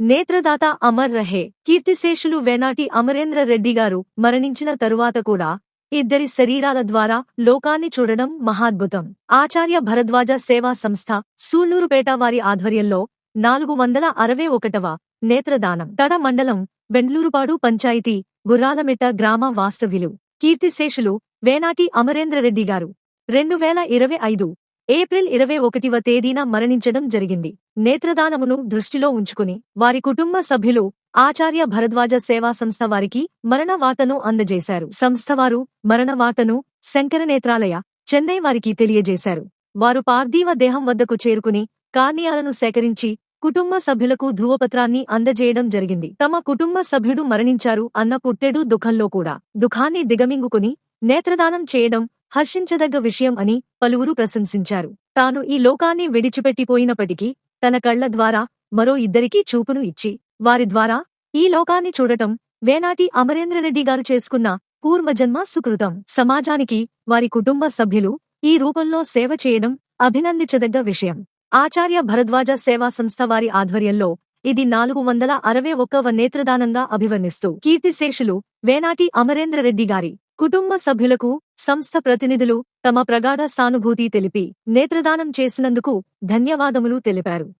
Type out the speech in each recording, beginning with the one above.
నేత్రదాత అమర్ రహే కీర్తిశేషులు వేనాటి అమరేంద్ర రెడ్డి గారు మరణించిన తరువాత కూడా ఇద్దరి శరీరాల ద్వారా లోకాన్ని చూడడం మహాద్భుతం. ఆచార్య భరద్వాజ సేవా సంస్థ సూళ్ళూరుపేట వారి ఆధ్వర్యంలో నాలుగు వందల అరవై ఒకటవ నేత్రదానం. తడ మండలం బెండ్లూరుపాడు పంచాయతీ గుర్రాలమిట్ట గ్రామ వాస్తవ్యులు కీర్తిశేషులు వేనాటి అమరేంద్రరెడ్డి గారు. రెండు వేల ఇరవై ఐదు ఏప్రిల్ ఇరవై ఒకటివ తేదీన మరణించడం జరిగింది. నేత్రదానమును దృష్టిలో ఉంచుకుని వారి కుటుంబ సభ్యులు ఆచార్య భరద్వాజ సేవా సంస్థ వారికి మరణవాతను అందజేశారు. సంస్థవారు మరణవాతను శంకరనేత్రాలయ చెన్నై వారికి తెలియజేశారు. వారు పార్థివ దేహం వద్దకు చేరుకుని కార్నియాలను సేకరించి కుటుంబ సభ్యులకు ధృవపత్రాన్ని అందజేయడం జరిగింది. తమ కుటుంబ సభ్యుడు మరణించారు అన్న పుట్టెడు దుఃఖంలో కూడా. దుఃఖాన్ని దిగమింగుకుని నేత్రదానం చేయడం హర్షించదగ్గ విషయం అని పలువురు ప్రశంసించారు. తాను ఈ లోకాన్ని విడిచిపెట్టిపోయినప్పటికీ తన కళ్ళ ద్వారా మరో ఇద్దరికీ చూపును ఇచ్చి వారి ద్వారా ఈ లోకాన్ని చూడటం వేనాటి అమరేంద్రరెడ్డి గారు చేసుకున్న పూర్వజన్మ సుకృతం. సమాజానికి వారి కుటుంబ సభ్యులు ఈ రూపంలో సేవ చేయడం అభినందించదగ్గ విషయం. ఆచార్య భరద్వాజ సేవా సంస్థ వారి ఆధ్వర్యంలో ఇది నాలుగు వందల అరవై ఒక్కవ నేత్రదానంగా అభివర్ణిస్తూ కీర్తిశేషులు వేనాటి అమరేంద్రరెడ్డి గారి కుటుంబ సభ్యులకు సంస్థ ప్రతినిధులు తమ ప్రగాఢ సానుభూతి తెలిపి నేత్రదానం చేసినందుకు ధన్యవాదములు తెలిపారు.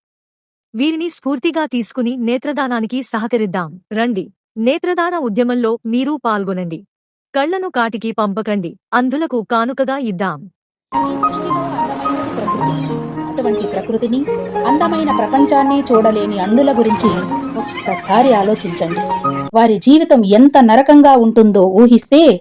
వీరిని స్ఫూర్తిగా తీసుకుని నేత్రదానానికి సహకరిద్దాం. రండి. నేత్రదాన ఉద్యమంలో మీరూ పాల్గొనండి. కళ్ళను కాటికి పంపకండి. అంధులకు కానుకగా ఇద్దాం. అటువంటి ప్రకృతిని అందమైన ప్రపంచాన్ని చూడలేని అందుల గురించి ఒక్కసారి ఆలోచించండి. వారి జీవితం ఎంత నరకంగా ఉంటుందో ఊహిస్తే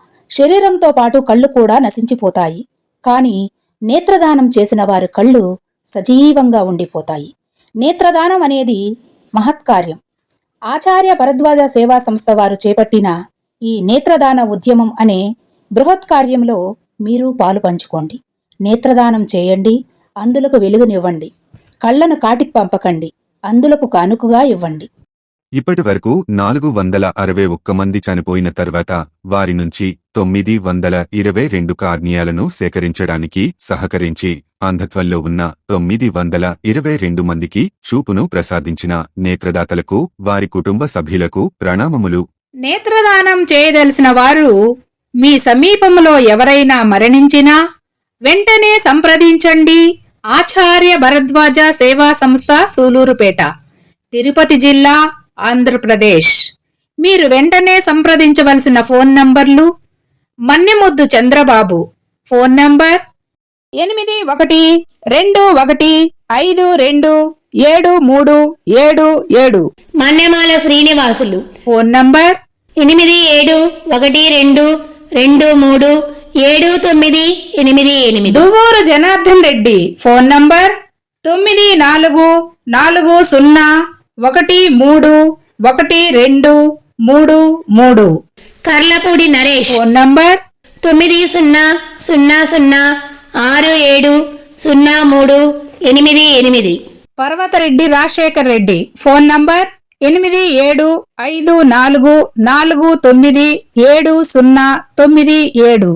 శరీరంతో పాటు కళ్ళు కూడా నశించిపోతాయి. కానీ నేత్రదానం చేసిన వారి కళ్ళు సజీవంగా ఉండిపోతాయి. నేత్రదానం అనేది మహత్కార్యం. ఆచార్య భరద్వాజ సేవా సంస్థ వారు చేపట్టిన ఈ నేత్రదాన ఉద్యమం అనే బృహత్ కార్యంలో మీరు పాలు పంచుకోండి. నేత్రదానం చేయండి అందులకు వెలుగునివ్వండి. కళ్ళను కాటికి పంపకండి అందులకు కానుకగా ఇవ్వండి. ఇప్పటి వరకు నాలుగు వందల అరవై ఒక్క మంది చనిపోయిన తర్వాత వారి నుంచి తొమ్మిది వందల ఇరవై రెండు కార్నియాలను సేకరించడానికి సహకరించి అంధత్వంలో ఉన్న తొమ్మిది వందల ఇరవై రెండు మందికి చూపును ప్రసాదించిన నేత్రదాతలకు వారి కుటుంబ సభ్యులకు ప్రణామములు. నేత్రదానం చేయదలిసిన వారు మీ సమీపంలో ఎవరైనా మరణించినా వెంటనే సంప్రదించండి. ఆచార్య భరద్వాజ సేవా సంస్థ సూలూరుపేట తిరుపతి జిల్లా ఆంధ్రప్రదేశ్. మీరు వెంటనే సంప్రదించవలసిన ఫోన్ నంబర్లు మన్నెముద్దు చంద్రబాబు. ఫోన్ నంబర్ ఎనిమిది ఒకటి రెండు ఒకటి ఐదు రెండు ఏడు మూడు ఏడు ఏడు. మన్నెమాల శ్రీనివాసులు. ఫోన్ నంబర్ ఎనిమిది ఏడు ఒకటి రెండు రెండు మూడు ఏడు తొమ్మిది ఎనిమిది ఎనిమిది. దువ్వూరు జనార్దన్ రెడ్డి. ఫోన్ నంబర్ తొమ్మిది నాలుగు నాలుగు సున్నా ఒకటి మూడు ఒకటి రెండు మూడు మూడు. కర్లపూడి నరేష్. Phone number? తొమ్మిది సున్నా సున్నా సున్నా ఆరు ఏడు సున్నా మూడు ఎనిమిది ఎనిమిది. పర్వతరెడ్డి రాజశేఖర్ రెడ్డి. Phone number? ఎనిమిది ఏడు ఐదు నాలుగు నాలుగు తొమ్మిది ఏడు సున్నా తొమ్మిది ఏడు.